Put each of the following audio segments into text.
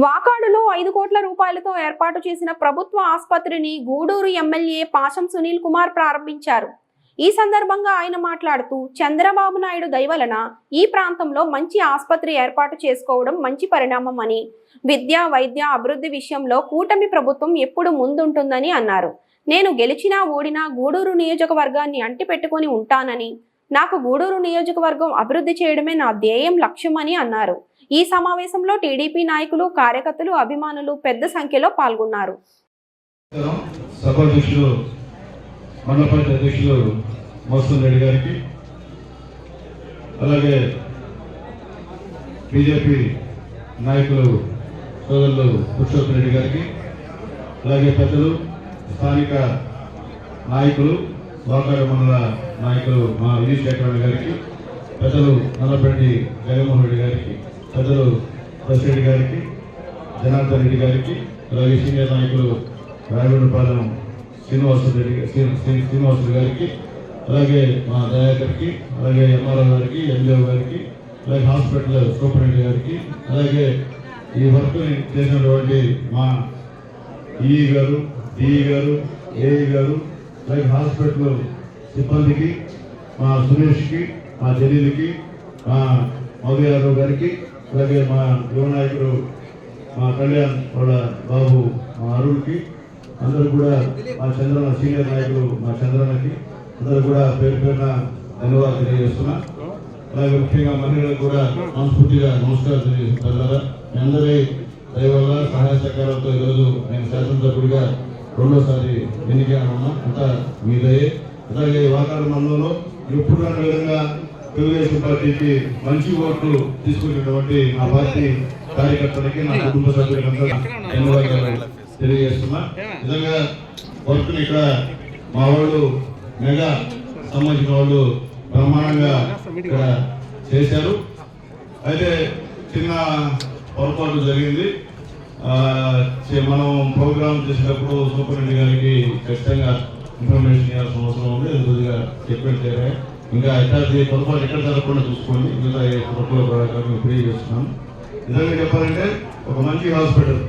వాకాడులో ఐదు కోట్ల రూపాయలతో ఏర్పాటు చేసిన ప్రభుత్వ ఆసుపత్రిని గూడూరు ఎమ్మెల్యే పాశం సునీల్ కుమార్ ప్రారంభించారు. ఈ సందర్భంగా ఆయన మాట్లాడుతూ చంద్రబాబు నాయుడు దయవలన ఈ ప్రాంతంలో మంచి ఆసుపత్రి ఏర్పాటు చేసుకోవడం మంచి పరిణామం అని విద్య వైద్య అభివృద్ధి విషయంలో కూటమి ప్రభుత్వం ఎప్పుడు ముందుంటుందని అన్నారు. నేను గెలిచినా ఓడినా గూడూరు నియోజకవర్గాన్ని అంటిపెట్టుకొని ఉంటానని నాకు గూడూరు నియోజకవర్గం అభివృద్ధి చేయడమే నా ధ్యేయం లక్ష్యమని అన్నారు. ఈ సమావేశంలో టీడీపీ నాయకులు కార్యకర్తలు అభిమానులు పెద్ద సంఖ్యలో పాల్గొన్నారు. గారికి అలాగే బీజేపీ నాయకులు సోదరులు పురుషోత్తమ రెడ్డి గారికి అలాగే పెద్దలు స్థానిక నాయకులు మండల నాయకులు మా విజయ్ చక్రవర్తి గారికి పెద్దలు నల్లపరెడ్డి జగన్మోహన్ రెడ్డి గారికి పెద్దలు రెడ్డి గారికి జనార్దన్ రెడ్డి గారికి అలాగే సీనియర్ నాయకులు రాయగొండపాలెం శ్రీనివాసరెడ్డి శ్రీ- శ్రీనివాసులు గారికి అలాగే మా దయాకర్కి అలాగే ఎంఆర్ఓ గారికి ఎండిఓ గారికి అలాగే హాస్పిటల్ సూపరింటెండెంట్ గారికి అలాగే ఈ వర్క్ని చేసినటువంటి మా ఈఈ గారు డిఈ గారు ఏఈ గారు అలాగే హాస్పిటల్ సిబ్బందికి మా సురేష్కి మా జలీల్కి మా మౌలి యాదవ్ గారికి అలాగే మా యువ నాయకుడు మా కళ్యాణ్ వాళ్ళ బాబు మా అరుణ్కి అందరూ కూడా మా చంద్రన్న సీనియర్ నాయకులు మా చంద్రన్నకి అందరూ కూడా పేరు పేరున ధన్యవాదాలు తెలియజేస్తున్నా. అలాగే ముఖ్యంగా మహిళలకు కూడా మనస్ఫూర్తిగా నమస్కారం తెలియజేస్తున్నారు? మీ అందరి దయవల్ల సహాయ సహకారాలతో ఈరోజు నేను శాసనసభ్యుడిగా రెండోసారి ఎన్నికైనా అంతా మీ అలాగే వాకాడు మండలంలో ఎప్పుడు విధంగా తెలుగుదేశం పార్టీకి మంచి ఓట్లు తీసుకునేటువంటి మా పార్టీ కార్యకర్తలకి నా కుటుంబ సభ్యులకంతా ధన్యవాదాలు తెలియజేస్తున్నా. నిజంగా వర్క్ని ఇక్కడ మా వాళ్ళు మెగా సంబంధించిన వాళ్ళు బ్రహ్మాండంగా ఇక్కడ చేశారు. అయితే చిన్న పొరపాటు జరిగింది. మనం ప్రోగ్రామ్ చేసేటప్పుడు సూపరింటెండెంట్ గారికి ఖచ్చితంగా ఇన్ఫర్మేషన్ ఇవ్వాల్సిన అవసరం ఉంది. కొద్దిగా చెప్పినట్టు ఇంకా ఎట్లాంటి పొరపాటు ఎక్కడ జరగకుండా చూసుకోండి. ఇంకా ఏ పొరపాటు ప్రకారం తెలియజేస్తున్నాం. నిజంగా చెప్పాలంటే ఒక మంచి హాస్పిటల్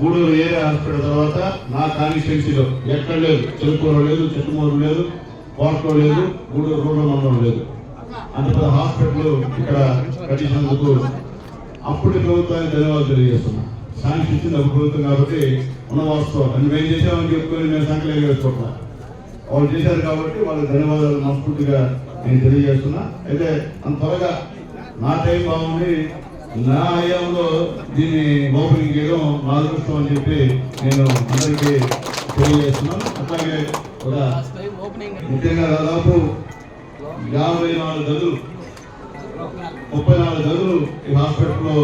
గూడూరు ఏరియా హాస్పిటల్ తర్వాత నా కాన్స్టిట్యున్సీలో ఎక్కడ లేదు. చెరుకూరు లేదు చెట్టుమూరు లేదు కోటలో లేదు గూడూరు రూరల్ మండలం లేదు. అంత పెద్ద హాస్పిటల్ ఇక్కడ కట్టించినందుకు అప్పటి ప్రభుత్వానికి ధన్యవాదాలు తెలియజేస్తున్నాం. శాంక్షన్ ఇచ్చింది ఒక ప్రభుత్వం కాబట్టి ఉన్న వాస్తవం. అని మేము చేసామని చెప్పుకొని మేము సంకలనం వేసుకోవట్లా వాళ్ళు చేశారు కాబట్టి వాళ్ళకి ధన్యవాదాలు మనస్ఫూర్తిగా నేను తెలియజేస్తున్నా. అయితే అంత త్వరగా నా టైం బాగుంది. నా ఆయంలో దీన్ని ఓపెనింగ్ చేయడం నా అదృష్టం అని చెప్పి నేను అందరికీ తెలియజేస్తున్నాను. అట్లాగే ఒక ముఖ్యంగా దాదాపు యాభై నాలుగు గదులు ముప్పై నాలుగు గదులు ఈ హాస్పిటల్లో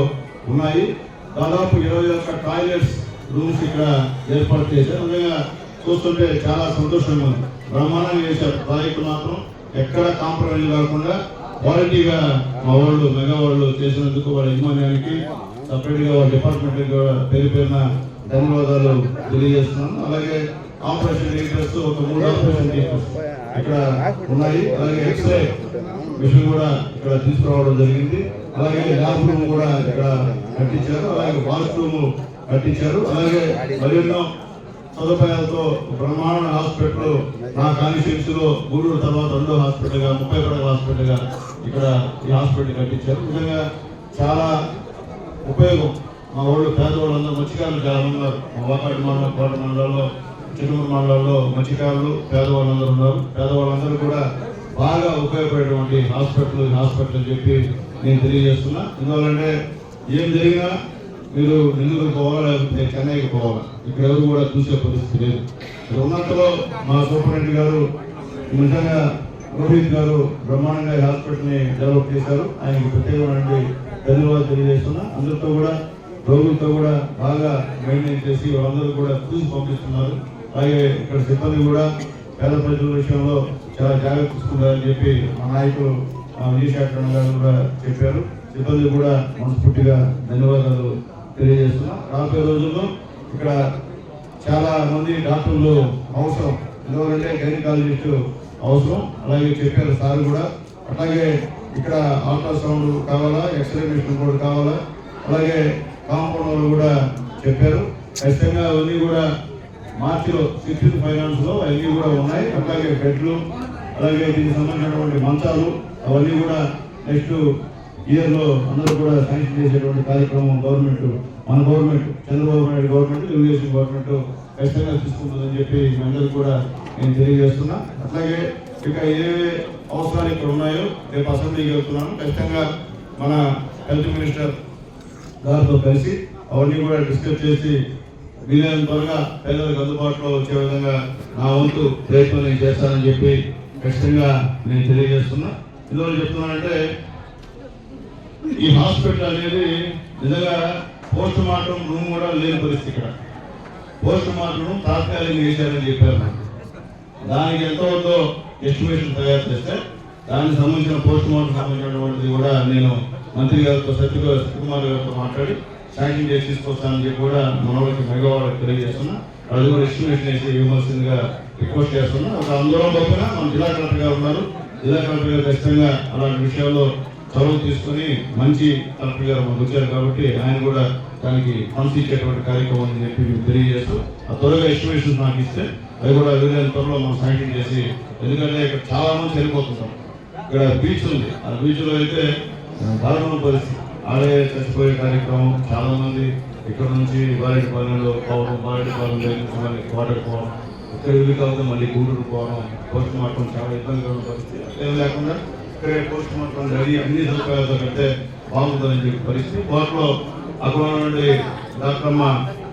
ఉన్నాయి. దాదాపు ఇరవై ఒక్క టాయిలెట్స్ రూమ్స్ ఇక్కడ ఏర్పాటు చేశారు. నిజంగా చూస్తుంటే చాలా సంతోషంగా ఉంది. బ్రహ్మాండంగా చేశారు. ప్రాజెక్టు మాత్రం ఎక్కడ కాంప్రమైజ్ కాకుండా క్వాలిటీగా మా వాళ్ళు మెగా వాళ్ళు చేసినందుకు వాళ్ళ యజమాన్యానికి సపరేట్గా వాళ్ళ డిపార్ట్మెంట్ కూడా పేరు పేరున ధన్యవాదాలు తెలియజేస్తున్నాను. అలాగే ఆపరేషన్ థియేటర్స్ ఒక మూడు ఆపరేషన్ థియేటర్స్ ఇక్కడ ఉన్నాయి. అలాగే ఎక్స్రే మిషన్ కూడా ఇక్కడ తీసుకురావడం జరిగింది. అలాగే ల్యాబ్ రూమ్ కూడా ఇక్కడ కట్టించారు. అలాగే బాత్రూమ్ కట్టించారు. అలాగే మరెన్నో సదుపాయాలతో బ్రహ్మాండ హాస్పిటల్ నా కాన్స్టిట్యూన్సీలో గూడూరు తర్వాత రెండో హాస్పిటల్గా ముప్పై పడగల హాస్పిటల్గా ఇక్కడ ఈ హాస్పిటల్ కట్టించారు. నిజంగా చాలా ఉపయోగం. మా వాళ్ళు పేదవాళ్ళందరూ మత్స్యకారులు చాలా ఉన్నారు. మా వాకాటి మండలం కోట మండలాల్లో చిన్నూరు మండలాల్లో మత్స్యకారులు పేదవాళ్ళందరూ ఉన్నారు. పేదవాళ్ళందరూ కూడా బాగా ఉపయోగపడేటువంటి హాస్పిటల్ హాస్పిటల్ చెప్పి నేను తెలియజేస్తున్నా. ఎందువల్లంటే ఏం జరిగినా మీరు నెల్లూరు పోవాలా? లేకపోతే చెన్నైకి పోవాలా. ఇక్కడ ఎవరు కూడా చూసే పరిస్థితి లేదు. ఉన్నంతలో మా సూపరింటెండెంట్ గారు నిజంగా రోహిత్ గారు బ్రహ్మాండంగా ఈ హాస్పిటల్ని డెవలప్ చేశారు. ఆయనకి ప్రత్యేకమైన ధన్యవాదాలు తెలియజేస్తున్నా. అందరితో కూడా రోగులతో కూడా బాగా మెయింటైన్ చేసి వాళ్ళందరూ కూడా చూసి పంపిస్తున్నారు. అలాగే ఇక్కడ సిబ్బంది కూడా పేద ప్రజల విషయంలో చాలా జాగ్రత్త తీసుకుంటారని చెప్పి మా నాయకులు మా విజయశాఖ గారు కూడా చెప్పారు. సిబ్బంది కూడా మనస్ఫూర్తిగా ధన్యవాదాలు తెలియజేస్తున్నాం. రాబోయే రోజుల్లో ఇక్కడ చాలా మంది డాక్టర్లు అవసరం. ఎందుకంటే గైనకాలజిస్ట్ అవసరం. అలాగే చెప్పారు సార్ కూడా. అలాగే ఇక్కడ అల్ట్రాసౌండ్ కావాలా? ఎక్స్రే మిషన్ కూడా కావాలా? అలాగే కాంపౌండ్ వాళ్ళు కూడా చెప్పారు. ఖచ్చితంగా అవన్నీ కూడా మార్చిలో సిక్స్టీన్ ఫైనాన్స్లో అవన్నీ కూడా ఉన్నాయి. అట్లాగే బెడ్లు అలాగే దీనికి సంబంధించినటువంటి మంచాలు అవన్నీ కూడా నెక్స్ట్ ఇయర్లో అందరూ కూడా శాంక్షన్ చేసేటువంటి కార్యక్రమం గవర్నమెంట్ మన government Chandrababu Naidu government Telugu Desam government ఖచ్చితంగా తీసుకుంటుందని చెప్పి మీ అందరూ కూడా నేను తెలియజేస్తున్నా. అట్లాగే ఇక ఏవే అవసరాలు ఇక్కడ ఉన్నాయో రేపు అసెంబ్లీకి వెళ్తున్నాను. ఖచ్చితంగా మన హెల్త్ మినిస్టర్ గారితో కలిసి అవన్నీ కూడా డిస్కస్ చేసి వీలైన త్వరగా పేదలకు అందుబాటులో వచ్చే విధంగా నా వంతు ప్రయత్నం నేను చేస్తానని చెప్పి ఖచ్చితంగా నేను తెలియజేస్తున్నా. ఇందులో చెప్తున్నానంటే ఈ హాస్పిటల్ అనేది నిజంగా పోస్ట్ మార్టం రూమ్ కూడా లేని పరిస్థితి ఇక్కడ. పోస్ట్ మార్టం తాత్కాలికంగా వేశారని చెప్పారు నాకు దానికి ఎంత అవుతుందో ఎస్టిమేషన్ తయారు చేస్తే దానికి సంబంధించిన పోస్ట్ మార్టం సంబంధించినటువంటిది కూడా నేను మంత్రి గారితో సత్య సత్యకుమార్ గారితో మాట్లాడి శాంక్షన్ చేసి తీసుకొస్తానని చెప్పి కూడా మనవాళ్ళకి మెగావాళ్ళకి తెలియజేస్తున్నా. అది కూడా ఎస్టిమేషన్ వేసి ఇవ్వాల్సిందిగా రిక్వెస్ట్ చేస్తున్నా. ఒక ఆందోళన పక్కన మన జిల్లా కలెక్టర్ గారు ఉన్నారు. జిల్లా కలెక్టర్ గారు ఖచ్చితంగా అలాంటి విషయాల్లో చొరవ తీసుకొని మంచి కలెక్టర్ గారు మనకు వచ్చారు కాబట్టి ఆయన కూడా దానికి పంపించేటువంటి కార్యక్రమం అని చెప్పి మేము తెలియజేస్తూ ఆ త్వరగా ఎస్టిమేషన్స్ నాకు ఇస్తే అది కూడా వీలైన త్వరలో మనం శాంక్షన్ చేసి ఎందుకంటే ఇక్కడ చాలా మంది చనిపోతుంటాం ఇక్కడ బీచ్ ఉంది. ఆ బీచ్లో అయితే దారుణ పరిస్థితి. ఆడే చచ్చిపోయే కార్యక్రమం చాలా మంది ఇక్కడ నుంచి బారెడ్డిపాలెంలో పోవడం బారెడ్డిపాలెం దగ్గర నుంచి కోటకు పోవడం ఇక్కడ ఇల్లు కాకపోతే మళ్ళీ గూడూరు పోవడం పోస్ట్ మార్టం చాలా ఇబ్బందిగా ఉన్న పరిస్థితి. అదేం లేకుండా ఇక్కడే పోస్ట్ మార్టం జరిగి అన్ని సౌకర్యాలతో కంటే బాగుంటుందని చెప్పి పరిస్థితి. వాటిలో అక్కడ నుండి డాక్టర్మ్మ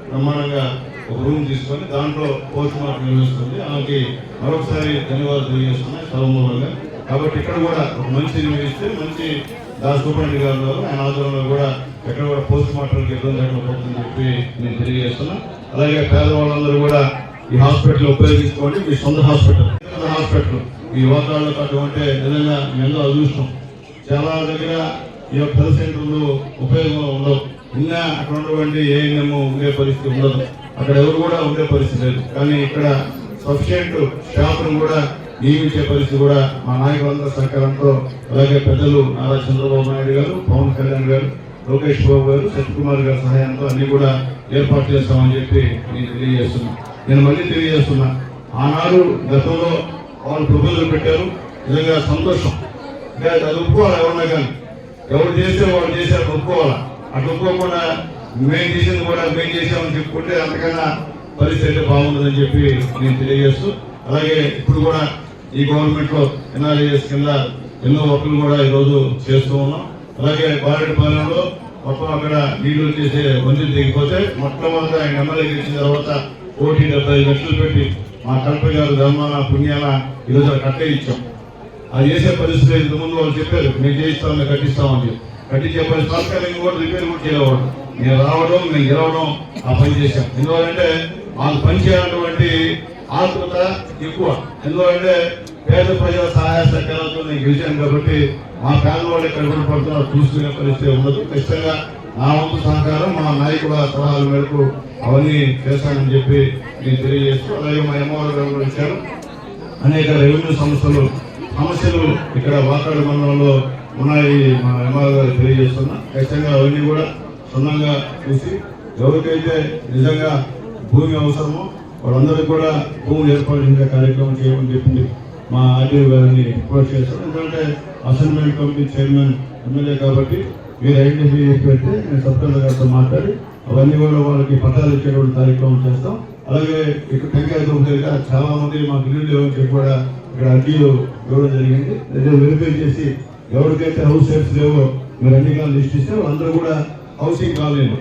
బ్రహ్మాండంగా ఒక రూమ్ తీసుకొని దాంట్లో పోస్ట్ మార్టం నిర్వహిస్తుంది. ఆమెకి మరొకసారి ధన్యవాదాలు తెలియజేస్తున్నాయి సర్వమూలంగా కాబట్టి ఇక్కడ కూడా ఒక మంచి నిర్వహిస్తే మంచి దాస్ సూపరింటెండెంట్ గారు ఆయన ఆధ్వర్యంలో కూడా ఎక్కడ కూడా పోస్ట్ మార్టంకి ఇబ్బంది లేకపోతుందని చెప్పి నేను తెలియజేస్తున్నా. అలాగే పేదవాళ్ళందరూ కూడా ఈ హాస్పిటల్ ఉపయోగించుకోండి. మీ సొంత హాస్పిటల్. సొంత హాస్పిటల్. ఈ వాతావరణంలో అటువంటి నిజంగా ఎంతో అదృష్టం. చాలా దగ్గర ఈ యొక్క హెల్త్ సెంటర్లు ఉపయోగం ఉండవు. ఇంకా అక్కడ ఉన్నటువంటి ఏఎన్ఎం ఉండే పరిస్థితి ఉండదు. అక్కడ ఎవరు కూడా ఉండే పరిస్థితి లేదు. కానీ ఇక్కడ సఫిషియెంట్ స్టాఫ్ను కూడా నియమించే పరిస్థితి కూడా మా నాయకులందరూ సహకారంతో అలాగే పెద్దలు నారా చంద్రబాబు నాయుడు గారు పవన్ కళ్యాణ్ గారు లోకేష్ బాబు గారు సత్యకుమార్ గారి సహాయంతో అన్ని కూడా ఏర్పాటు చేస్తామని చెప్పి నేను తెలియజేస్తున్నా. నేను మళ్ళీ తెలియజేస్తున్నా. ఆనాడు గతంలో వాళ్ళు ప్రపోజల్ పెట్టారు. నిజంగా సంతోషం. ఇంకా అది ఒప్పుకోవాలి ఎవరన్నా కానీ? ఎవరు చేస్తే వాళ్ళు చేశారు ఒప్పుకోవాలా? అటు ఒప్పుకోకుండా మేము చేసింది కూడా మేము చేసామని చెప్పుకుంటే అంతకన్నా పరిస్థితి అయితే బాగుంటుందని చెప్పి నేను తెలియజేస్తూ అలాగే ఇప్పుడు కూడా ఈ గవర్నమెంట్లో ఎన్ఆర్ఏఎస్ కింద ఎన్నో వర్కులు కూడా ఈరోజు చేస్తూ ఉన్నాం. అలాగే బారెడ్డిపాలెంలో మొత్తం అక్కడ నీళ్ళు చేసే వంతులు దిగిపోతే మొట్టమొదట ఆయన ఎమ్మెల్యే గెలిచిన తర్వాత కోటి డెబ్బై లక్షలు పెట్టి మా కలెక్టర్ గారు ధర్మాన పుణ్యాన ఈరోజు కట్టే ఇచ్చాం. అది చేసే పరిస్థితి లేదు. ఇంతకుముందు వాళ్ళు చెప్పారు మేము చేయిస్తాం మేము కట్టిస్తామని చెప్పి. కట్టించే పరిస్థితి తాత్కాలికంగా కూడా రిపేర్ కూడా చేయలేవాడు నేను రావడం మేము గెలవడం ఆ పని చేశాం. ఎందుకంటే వాళ్ళు పని చేయాలన్నటువంటి ఆతృత ఎక్కువ. ఎందుకంటే పేద ప్రజల సహాయ సహకారాలతో నేను గెలిచాను కాబట్టి మా పేదవాళ్ళు ఎక్కడ కూడా పడుతున్నారు చూసుకునే పరిస్థితి ఉండదు. ఖచ్చితంగా నా వంతు సహకారం మా నాయకుల సలహాల మేరకు అవన్నీ చేస్తానని చెప్పి నేను తెలియజేస్తూ అలాగే మా ఎమ్మెల్యే గారు ఇచ్చారు అనేక రెవెన్యూ సంస్థలు సమస్యలు ఇక్కడ వాకాడు మండలంలో ఉన్నాయి మా ఎమ్మెల్యే గారు తెలియజేస్తున్నా. ఖచ్చితంగా అవన్నీ కూడా క్షుణ్ణంగా చూసి ఎవరికైతే నిజంగా భూమి అవసరమో వాళ్ళందరికీ కూడా భూములు ఏర్పాటు కార్యక్రమం చేయమని చెప్పింది మా ఆర్టీఓ గారిని రిక్వెస్ట్ చేస్తాం ఎందుకంటే అసైన్మెంట్ కమిటీ చైర్మన్ ఎమ్మెల్యే కాబట్టి మీరు ఐడెంటిఫై చేసి పెడితే నేను సబ్కలెక్టర్ గారితో మాట్లాడి అవన్నీ కూడా వాళ్ళకి పట్టాలు ఇచ్చేటువంటి కార్యక్రమం చేస్తాం. అలాగే ఇక్కడ టెంకాయ దగ్గర చాలా మంది మాకు ఇల్లు లేవని కూడా ఇక్కడ అర్జీలు ఇవ్వడం జరిగింది. అదే వెరిఫై చేసి ఎవరికైతే హౌస్ సేఫ్స్ లేవో మీరు అన్ని కాలు లిస్ట్ ఇస్తే వాళ్ళందరూ కూడా హౌసింగ్ కాలనీలు.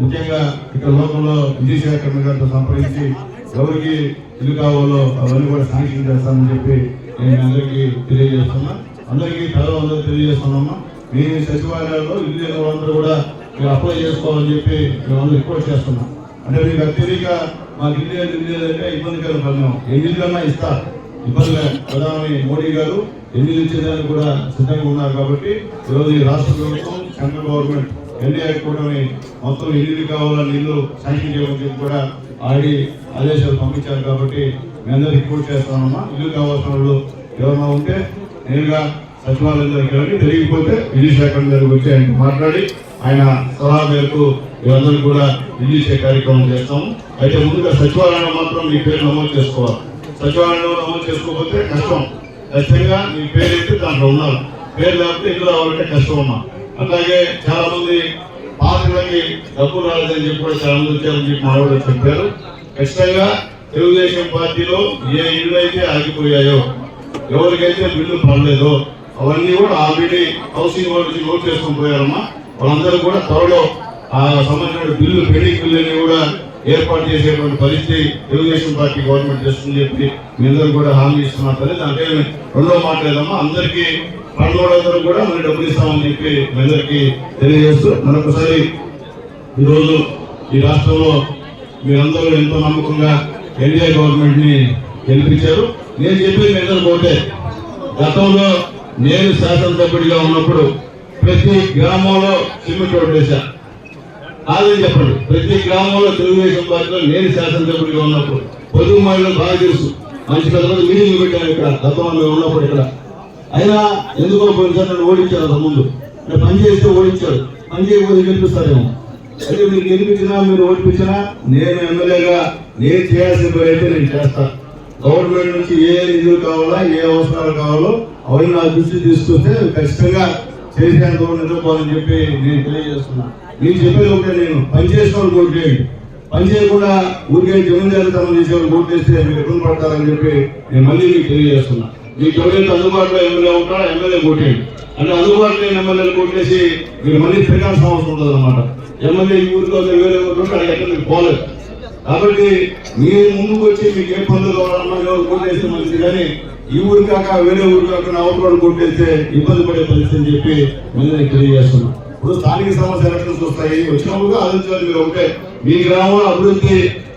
ముఖ్యంగా ఇక్కడ లోకంలో విజయశేఖర్ గారితో సంప్రదించి ఎవరికి ఇల్లు కావాలో అవన్నీ కూడా శాంక్షన్ చేస్తామని చెప్పి నేను అందరికీ తెలియజేస్తున్నా. అందరికీ పేదవాళ్ళందరూ తెలియజేస్తున్నామా మీ సచివాలయాల్లో ఇల్లు లేని వాళ్ళందరూ కూడా మీరు అప్లై చేసుకోవాలని చెప్పి మేమందరూ రిక్వెస్ట్ చేస్తున్నాం. అంటే మీకు అత్యధిక మాకు ఇల్లు లేదు ఇల్లు లేదంటే ఇబ్బందికర పడినాం ఎన్ని కన్నా ఇస్తారు ఇబ్బంది ప్రధాని మోడీ గారు ఎన్ని ఇచ్చేదానికి కూడా సిద్ధంగా ఉన్నారు కాబట్టి ఈరోజు ఈ రాష్ట్ర ప్రభుత్వం సెంట్రల్ గవర్నమెంట్ ఎన్డీఏ కూటమి మొత్తం ఇల్లు కావాలని ఇల్లు శాంక్షన్ చేయమని కూడా ఆడి ఆదేశాలు పంపించారు కాబట్టి మీ అందరూ రిపోర్ట్ చేస్తామమ్మా ఇల్లు కావాల్సిన వాళ్ళు ఎవరైనా ఉంటే నేరుగా సచివాలయం దగ్గరికి వెళ్ళి తెలియకపోతే విద్యుత్ శాఖ దగ్గరికి వచ్చి ఆయన మాట్లాడి ఆయన సలహా మేరకు ఇవన్నీ కూడా రిలీజ్ కార్యక్రమం చేస్తాము. అయితే ముందుగా సచివాలయంలో మాత్రం మీ పేరు నమోదు చేసుకోవాలి. సచివాలయంలో నమోదు చేసుకోకపోతే కష్టం. ఖచ్చితంగా మీ పేరు అయితే దాంట్లో ఉన్నారు పేరు లేకపోతే ఇల్లు రావాలంటే కష్టం అమ్మా. అట్లాగే చాలా మంది పాత్రలకి డబ్బు రాలేదని చెప్పి కూడా చాలా మంది వచ్చారని చెప్పి మా వాళ్ళు చెప్పారు. ఖచ్చితంగా తెలుగుదేశం పార్టీలో ఏ ఇల్లు అయితే ఆగిపోయాయో ఎవరికైతే బిల్లు పడలేదో అవన్నీ కూడా ఆల్రెడీ హౌసింగ్ వాళ్ళు వచ్చి నోట్ చేసుకుని పోయారమ్మా. వాళ్ళందరూ కూడా త్వరలో ఆ సంబంధించిన బిల్లు పెండింగ్ బిల్లుని కూడా ఏర్పాటు చేసేటువంటి పరిస్థితి తెలుగుదేశం పార్టీ గవర్నమెంట్ చేస్తుందని చెప్పి మీ అందరూ కూడా హామీ ఇస్తున్నారు సరే దాంట్లో రెండో మాట లేదమ్మా. అందరికీ పనులందరూ కూడా మరి డబ్బులు ఇస్తామని చెప్పి మీ అందరికీ తెలియజేస్తూ మరొకసారి ఈరోజు ఈ రాష్ట్రంలో మీరందరూ ఎంతో నమ్మకంగా ఎన్డీఏ గవర్నమెంట్ని గెలిపించారు. నేను చెప్పేది మీ అందరూ గతంలో నేను శాసనసభ్యుడిగా ఉన్నప్పుడు ప్రతి గ్రామంలో సిమెంట్ రోడ్డు వేశా. కాదని చెప్పండి ప్రతి గ్రామంలో తెలుగుదేశం పార్టీలో నేను శాసనసభ్యుడిగా ఉన్నప్పుడు పొదుగు మహిళలు బాగా తెలుసు. మంచి కథలు పెద్ద పెట్టాను ఇక్కడ గతంలో ఉన్నప్పుడు ఇక్కడ. అయినా ఎందుకో పోయినసారి నన్ను ఓడించారు అంత ముందు నేను పని చేస్తే ఓడించారు. పని చేయకపోతే గెలిపిస్తారేమో అయితే మీరు గెలిపించినా మీరు ఓడిపించినా నేను ఎమ్మెల్యేగా నేను చేయాల్సిన పని అయితే నేను చేస్తాను గవర్నమెంట్ నుంచి ఏ నిధులు కావాలా ఏ అవసరాలు కావాలో అవన్నీ నా దృష్టి తీసుకొస్తే ఖచ్చితంగా చేసేంత వరకు నిద్రపోవాలని చెప్పి నేను తెలియజేస్తున్నా. నేను చెప్పేది ఒకటే నేను పని చేసిన వాళ్ళు ఓటు చేయండి పని చేయకుండా ఊరికే జమీందారు తమ చేసేవాళ్ళు ఓటు చేస్తే మీరు ఇబ్బంది పడతారని చెప్పి నేను మళ్ళీ మీకు తెలియజేస్తున్నా. మీకు ఎవరైతే అందుబాటులో ఎమ్మెల్యే ఉంటారో ఎమ్మెల్యే ఓటేయండి అంటే అందుబాటులో లేని ఎమ్మెల్యేలు ఓటేసి మీరు మళ్ళీ తిరగాల్సిన అవసరం ఉంటుంది అనమాట ఎమ్మెల్యే ఈ ఊరిలో వేరే ఊరు ఉంటే అక్కడ ఎక్కడ మీకు పోలేదు. కాబట్టి మీరు ముందుకు వచ్చి మీకు ఏ పనులు కావాలన్నా ఎవరు కొట్టేస్తే మంచిది కానీ ఈ ఊరు కాక వేరే ఊరు కాక అవతల కొట్టేస్తే ఇబ్బంది పడే పరిస్థితి అని చెప్పి ముందు తెలియజేస్తున్నాం. ఇప్పుడు స్థానిక సమస్య ఎలక్షన్స్ వస్తాయి? వచ్చినప్పుడు ఆలోచించాలి మీరు ఒకటే. మీ గ్రామంలో అభివృద్ధి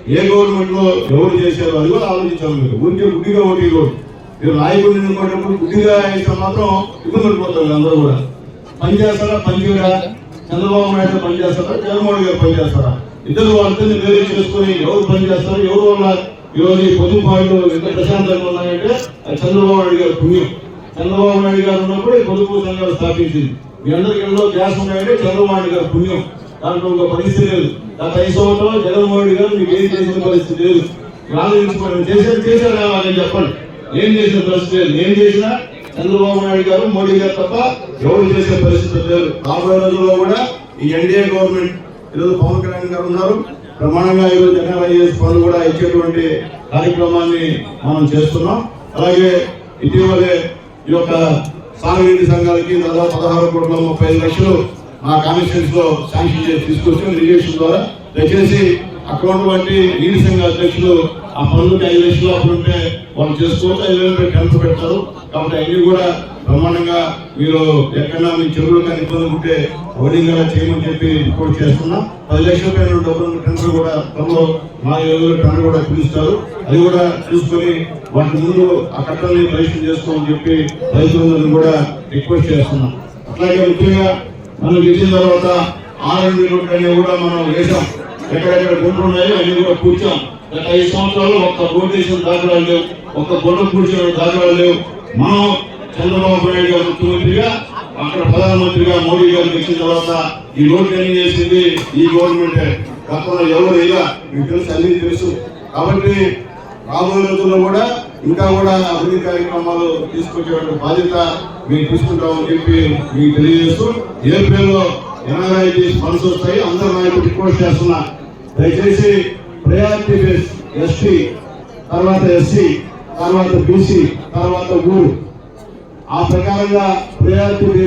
ఏ గవర్నమెంట్లో ఎవరు చేశారు అది కూడా ఆలోచించాలి మీరు. ఊరికే గుడ్డిగా ఒకటి కూడా మీరు నాయకుడిని ఎన్నుకునేటప్పుడు గుడ్డిగా అయితే మాత్రం ఇబ్బంది పడిపోతారు అందరూ కూడా. పని చేస్తారా? పని చేయరా? చంద్రబాబు నాయుడు పని చేస్తారా? జగన్మోహన్ గారు పని చేస్తారా? ఇద్దరు వాళ్ళని వేరే చేసుకొని ఎవరు పని చేస్తారు ఎవరు వల్ల ఈరోజు ఈ పొదుపు పాయింట్లు ఎంత ప్రశాంతంగా ఉన్నాయంటే అది చంద్రబాబు నాయుడు గారు పుణ్యం. చంద్రబాబు నాయుడు గారు ఉన్నప్పుడు ఈ పొదుపు సంఘాలు స్థాపించింది. మీ అందరికి ఎన్నో గ్యాస్ ఉన్నాయంటే చంద్రబాబు నాయుడు గారు పుణ్యం. దాంట్లో ఒక పరిస్థితి లేదు. గత ఐదు సంవత్సరాలు జగన్మోహన్ రెడ్డి గారు మీకు ఏం చేసిన పరిస్థితి లేదు. ఆలోచించుకోండి చేసేది చేశారు అని చెప్పండి. ఏం చేసిన పరిస్థితి లేదు. ఏం చేసినా చంద్రబాబు నాయుడు గారు మోడీ గారు తప్ప ఎవరు చేసే పరిస్థితి లేదు. రాబోయే రోజుల్లో కూడా ఈ ఎన్డీఏ గవర్నమెంట్ ఈరోజు పవన్ కళ్యాణ్ గారు ఉన్నారు. ప్రమాణంగా ఈరోజు జగన్ ఐఏఎస్ పనులు కూడా ఇచ్చేటువంటి కార్యక్రమాన్ని మనం చేస్తున్నాం. అలాగే ఇటీవలే ఈ యొక్క సాగునీటి సంఘాలకి దాదాపు పదహారు కోట్ల ముప్పై ఐదు లక్షలు మా కాన్స్టిట్యూన్స్లో శాంక్షన్ చేసి తీసుకొచ్చాం ఇరిగేషన్ ద్వారా. దయచేసి అక్కడ వంటి నీటి సంఘ అధ్యక్షులు ఆ పనులకి ఐదు లక్షలు అప్పుడు ఉంటే వాళ్ళు చేసుకోవచ్చు. ఐదు వేలు కనుక పెడతారు. కాబట్టి అన్ని కూడా బ్రహ్మాండంగా మీరు ఎక్కడన్నా మీ చెరువులు కానీ ఇబ్బంది ఉంటే ఓడింగ్ కూడా చేయమని చెప్పి రిపోర్ట్ చేస్తున్నాం. పది లక్షల పైన డబ్బులు టెండర్ కూడా త్వరలో నాలుగు రోజుల్లో టెండర్ కూడా పిలుస్తారు అది కూడా చూసుకొని వాటి ముందు ఆ కట్టల్ని ప్రయత్నం చేసుకోమని చెప్పి రైతులందరినీ కూడా రిక్వెస్ట్ చేస్తున్నాం. అట్లాగే ముఖ్యంగా మనం గెలిచిన తర్వాత ఆర్ఎండి రోడ్ అనేవి కూడా మనం వేసాం ఎక్కడెక్కడ గుంటలు ఉన్నాయో అన్ని కూడా కూర్చాం గత ఐదు సంవత్సరాలు ఒక్క రోడ్ వేసిన దాఖలాలు లేవు. ఒక్క గుంట కూర్చున్న దాఖలాలు లేవు. మనం చంద్రబాబు నాయుడు గారు ముఖ్యమంత్రిగా అక్కడ ప్రధానమంత్రిగా మోడీ గారు వచ్చిన తర్వాత ఈ రోడ్ అన్ని చేసింది? ఈ గవర్నమెంట్. గతంలో ఎవరు ఇలా మీకు తెలుసు అన్ని తెలుసు. కాబట్టి రాబోయే రోజుల్లో కూడా ఇంకా కూడా అభివృద్ధి కార్యక్రమాలు తీసుకొచ్చేటువంటి బాధ్యత మేము తీసుకుంటామని చెప్పి మీకు తెలియజేస్తూ ఏప్రిల్లో ఎన్ఆర్ఐటి ఫండ్స్ వస్తాయి. అందరు నాయకులు రిక్వెస్ట్ చేస్తున్నా. దయచేసి ప్రయారిటీ బేస్ ఎస్టీ తర్వాత ఎస్సీ తర్వాత బీసీ తర్వాత ఊరు ఆ ప్రకారంగా ప్రయారిటీ బేస్